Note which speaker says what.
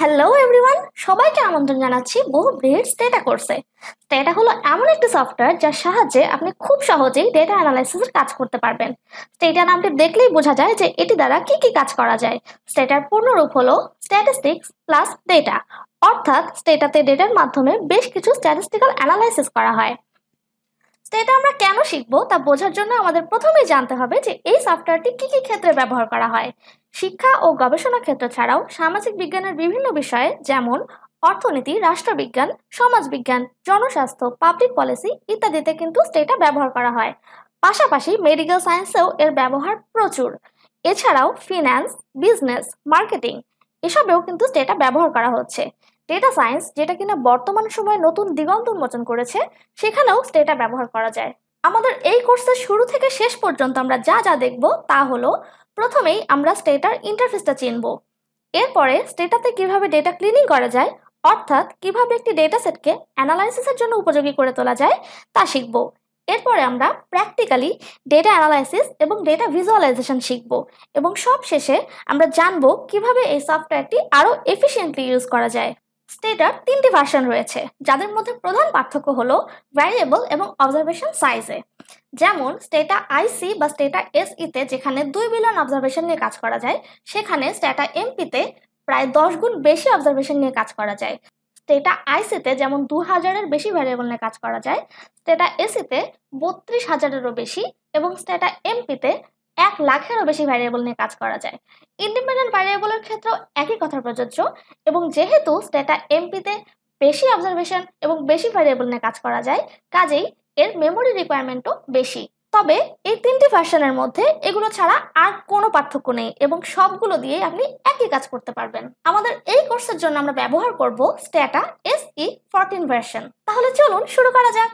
Speaker 1: Hello everyone সবাইকে আমন্ত্রণ জানাচ্ছি বহু ব্রিড স্টেটা কোর্সে স্টেটা হলো এমন একটি সফটওয়্যার যার সাহায্যে আপনি খুব সহজেই ডেটা অ্যানালাইসিসের কাজ করতে পারবেন। স্টেটা নামটি দেখলেই বোঝা যায় যে এটি দ্বারা কি কি কাজ করা যায়। স্টেটার পূর্ণরূপ হলো স্ট্যাটিস্টিক্স প্লাস ডেটা অর্থাৎ স্টেটাতে ডেটার মাধ্যমে বেশ কিছু স্ট্যাটিস্টিক্যাল অ্যানালাইসিস করা হয়। স্টেটা আমরা কেন শিখব? তা বোঝার জন্য আমাদের প্রথমেই জানতে হবে যে এই সফটওয়্যারটি কি কি ক্ষেত্রে ব্যবহার করা হয়। শিক্ষা ও গবেষণা ক্ষেত্র ছাড়াও সামাজিক বিজ্ঞানের বিভিন্ন বিষয়ে যেমন অর্থনীতি, রাষ্ট্রবিজ্ঞান, সমাজবিজ্ঞান, জনস্বাস্থ্য পাবলিক পলিসি ইত্যাদিতে কিন্তু স্টেটা ব্যবহার করা হয়। পাশাপাশি মেডিকেল সায়েন্সেও এর ব্যবহার প্রচুর। এছাড়াও ফিন্যান্স বিজনেস মার্কেটিং এসবেও কিন্তু স্টেটা ব্যবহার করা হচ্ছে। ডেটা সায়েন্স যেটা কিনা বর্তমান সময়ে নতুন দিগন্ত উন্মোচন করেছে, সেখানেও স্টেটা ব্যবহার করা যায়। আমাদের এই কোর্সের শুরু থেকে শেষ পর্যন্ত আমরা যা যা দেখব তা হলো, প্রথমেই আমরা স্টেটার ইন্টারফেসটা চিনব। এরপরে স্টেটাতে কীভাবে ডেটা ক্লিনিং করা যায়, অর্থাৎ কীভাবে একটি ডেটা সেটকে অ্যানালাইসিসের জন্য উপযোগী করে তোলা যায়, তা শিখব। এরপরে আমরা প্র্যাকটিক্যালি ডেটা অ্যানালাইসিস এবং ডেটা ভিজুয়ালাইজেশন শিখব এবং সব শেষে আমরা জানব কীভাবে এই সফটওয়্যারটি আরও এফিসিয়েন্টলি ইউজ করা যায়। স্টেটার তিনটি ভার্সন রয়েছে, যাদের মধ্যে প্রধান পার্থক্য হলো ভ্যারিয়েবল এবং অবজারভেশন সাইজে যেমন স্টেটা আইসি বা স্টেটা এসইতে যেখানে দুই বিলিয়ন অবজারভেশন নিয়ে কাজ করা যায়, সেখানে স্টেটা এমপিতে প্রায় দশ গুণ বেশি অবজারভেশন নিয়ে কাজ করা যায়। স্টেটা আইসিতে যেমন দু হাজারের বেশি ভ্যারিয়েবল নিয়ে কাজ করা যায় স্টেটা এসিতে বত্রিশ হাজারেরও বেশি এবং স্টেটা এমপিতে এক লাখেরও বেশি ভ্যারিয়েবল নিয়ে কাজ করা যায়। ইন্ডিপেন্ডেন্ট ভ্যারিয়েবলের ক্ষেত্রেও একই কথা প্রযোজ্য এবং যেহেতু স্টেটা এমপিতে বেশি অবজারভেশন এবং বেশি ভ্যারিয়েবল নিয়ে কাজ করা যায়, কাজেই এর মেমোরি রিকোয়ারমেন্টও বেশি। তবে এই তিনটি ভার্সনের মধ্যে এগুলো ছাড়া আর কোনো পার্থক্য নেই এবং সবগুলো দিয়ে আপনি একই কাজ করতে পারবেন। আমাদের এই কোর্সের জন্য আমরা ব্যবহার করব Stata S E fourteen version তাহলে চলুন শুরু করা যাক।